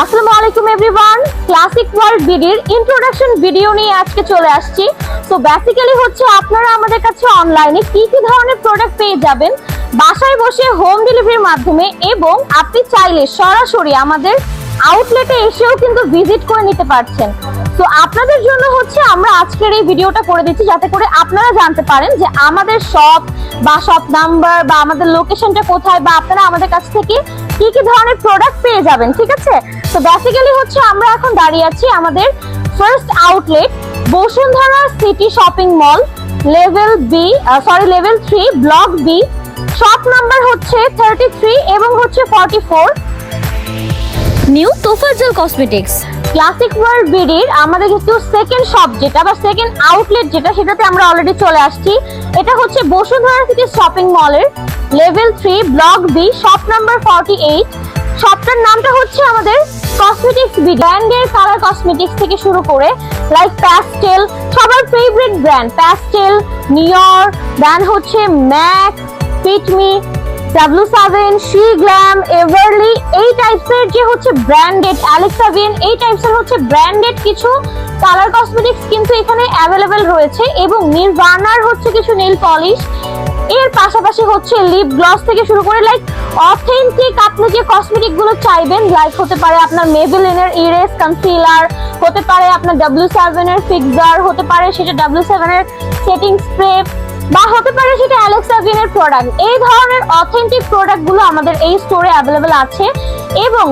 আসসালামু আলাইকুম everyone classic world বিডির ইন্ট্রোডাকশন ভিডিও নিয়ে আজকে চলে আসছি। তো বেসিক্যালি হচ্ছে আপনারা আমাদের কাছে অনলাইনে কি কি ধরনের প্রোডাক্ট পেয়ে যাবেন, বাসায় বসে হোম ডেলিভারির মাধ্যমে এবং আপনি চাইলে সরাসরি আমাদের আউটলেটে এসেও কিন্তু ভিজিট করে নিতে পারছেন। তো আপনাদের জন্য হচ্ছে আমরা আজকের এই ভিডিওটা করে দিচ্ছি যাতে করে আপনারা জানতে পারেন যে আমাদের শপ বা শপ নাম্বার বা আমাদের লোকেশনটা কোথায় বা আপনারা আমাদের কাছ থেকে কি কি ধরনের প্রোডাক্ট পেয়ে যাবেন, ঠিক আছে? তো বেসিক্যালি হচ্ছে আমরা এখন দাঁড়িয়ে আছি আমাদের first outlet Bashundhara city shopping mall level B sorry level three block B shop number হচ্ছে থার্টি থ্রি এবং হচ্ছে forty four new Tofazzal cosmetics. Classic world বিডির আমাদের কিন্তু সেকেন্ড শপ যেটা বা সেকেন্ড আউটলেট যেটা, সেটাতে আমরা অলরেডি চলে আসছি। এটা হচ্ছে বসুন্ধরা সিটি শপিং মলের level three block B shop number forty eight শপটার নামটা হচ্ছে আমাদের কসমেটিক্স বি ব্র্যান্ডের কালার কসমেটিক্স থেকে শুরু করে লাইক প্যাস্টেল সবার favourite brand pastel near then হচ্ছে MAC fit me W seven she glam Everly এই টাইপসের যে হচ্ছে ব্র্যান্ডেড অ্যালেক্সাভিয়ান এই টাইপসের হচ্ছে ব্র্যান্ডেড কিছু কালার কসমেটিক্স কিন্তু এখানে অ্যাভেলেবেল রয়েছে এবং নির্বাণার হচ্ছে কিছু নেল পলিশ এর পাশাপাশি হচ্ছে লিপ গ্লস থেকে শুরু করে লাইক অথেন্টিক আপনি যে কসমেটিকগুলো চাইবেন লাইক হতে পারে আপনার মেবেলিনের ইরেস কনসিলার হতে পারে আপনার ডাব্লিউ সেভেন এর ফিক্সার হতে পারে সেটা ডাব্লিউ সেভেন এর সেটিং স্প্রে বা হতে পারে সেটা অ্যালেক্সা ভিনের প্রোডাক্ট এই ধরনের অথেন্টিক প্রোডাক্টগুলো আমাদের এই স্টোরে অ্যাভেলেবেল আছে এবং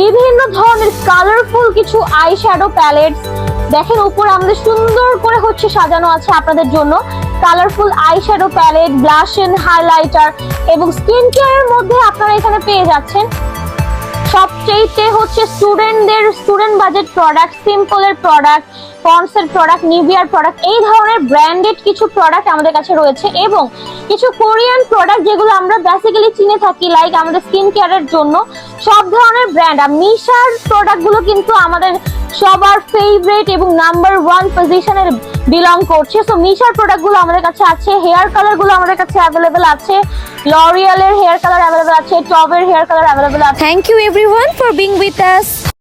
বিভিন্ন ধরনের কালারফুল কিছু আই শ্যাডো প্যালেটস দেখেন উপরে আমাদের সুন্দর করে হচ্ছে সাজানো আছে আপনাদের জন্য। Colourful eye shadow palette blush on highlighter এবং স্কিন কেয়ারের মধ্যে আপনারা এখানে পেয়ে যাচ্ছেন। সবচেয়ে হচ্ছে স্টুডেন্টদের স্টুডেন্ট বাজেট প্রোডাক্ট সিম্পলের প্রোডাক্ট পন্সের প্রোডাক্ট নিভিয়ার প্রোডাক্ট এই ধরনের ব্র্যান্ডেড কিছু প্রোডাক্ট আমাদের কাছে রয়েছে এবং কিছু কোরিয়ান প্রোডাক্ট যেগুলো আমরা বেসিক্যালি চিনে থাকি লাইক আমাদের স্কিন কেয়ারের জন্য, সব ধরনের ব্র্যান্ড আর মিশার প্রোডাক্টগুলো কিন্তু আমাদের সবার ফেভারিট এবং নাম্বার ওয়ান পজিশনের বিলং করছে। সো মিশার প্রোডাক্টগুলো আমাদের কাছে আছে হেয়ার কালারগুলো আমাদের কাছে অ্যাভেলেবেল আছে লরিয়ালের হেয়ার কালার অ্যাভেলেবেল আছে টবের হেয়ার কালার অ্যাভেলেবেল আছে thank you everyone for being with us